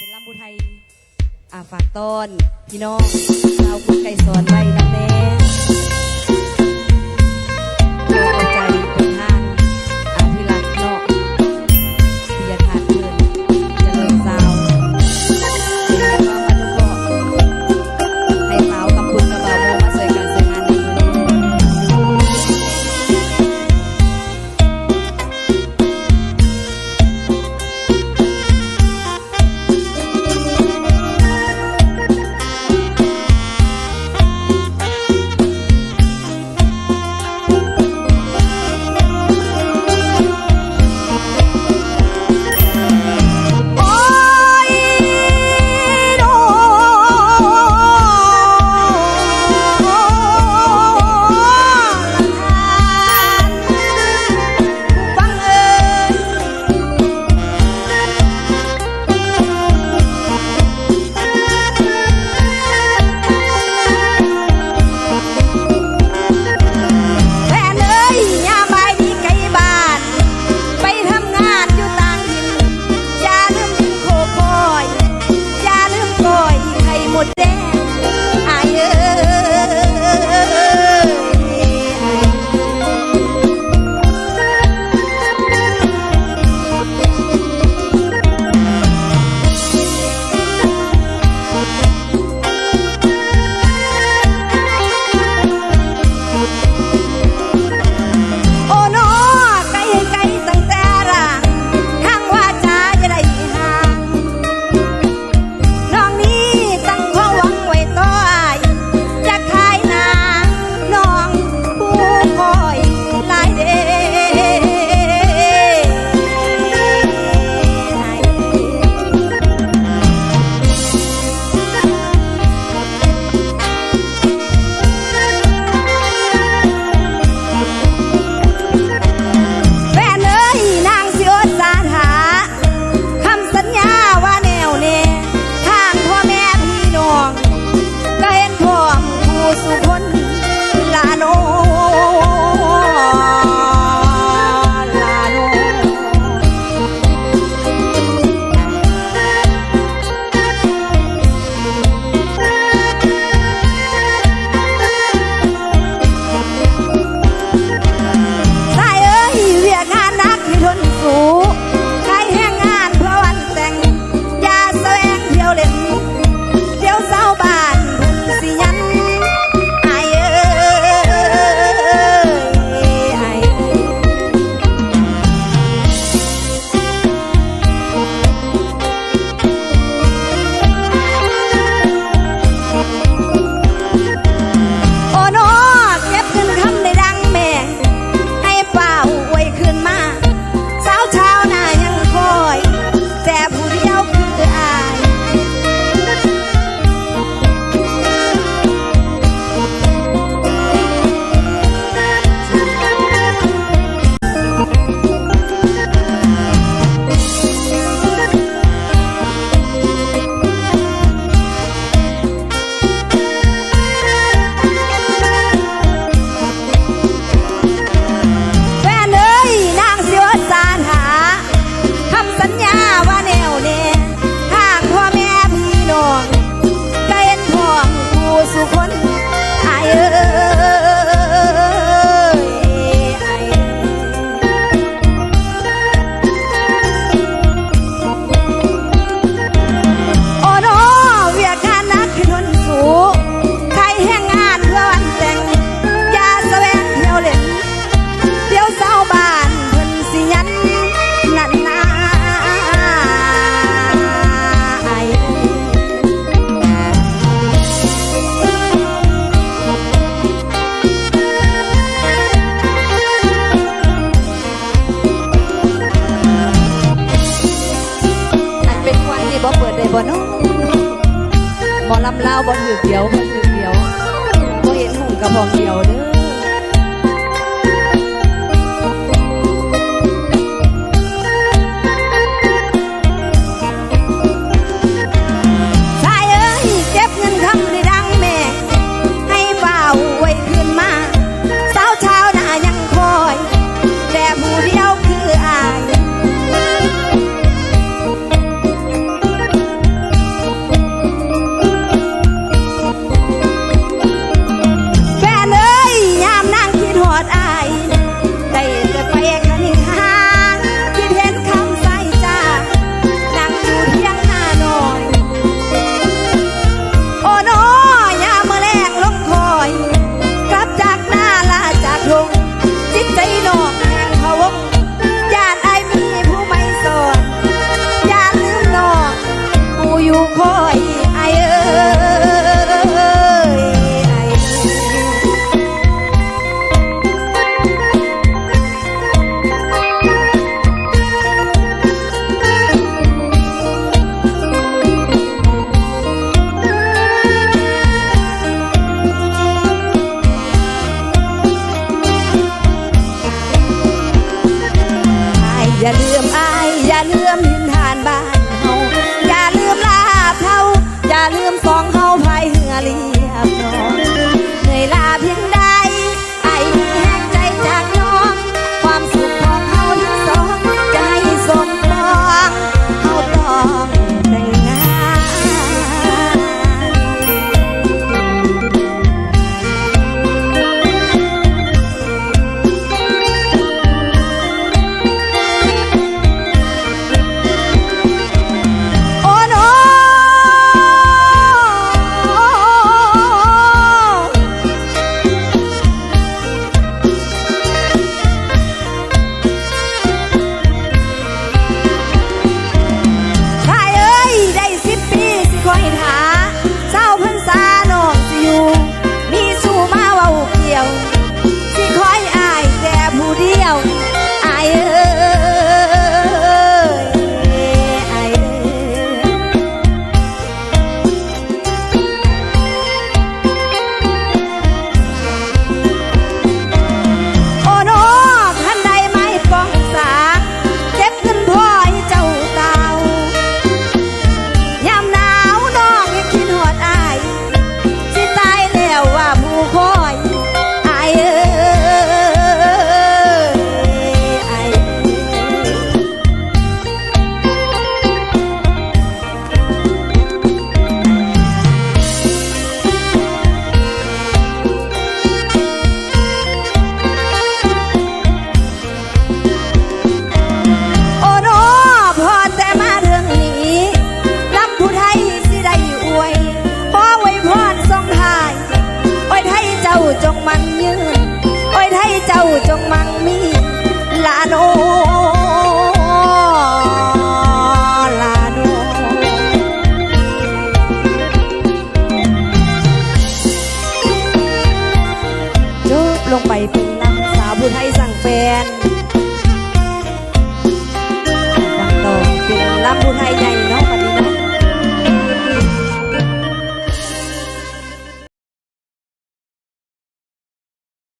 เป็นลำบุไทยอ่าฝากต้นพี่น้องเราคุณไก่สอนไว้นะเแน่ บ่น้องบ่ลำลาวบ่หือเดียวบ่หือเดียวบ่เห็นหุ่นกระบอกเดียวเด้อ จงมันยืนโอ้ยไทยเจ้าจงมั่งมีลาโนลาโนจบลงไปเป็นนางสาวบุญไทยสัง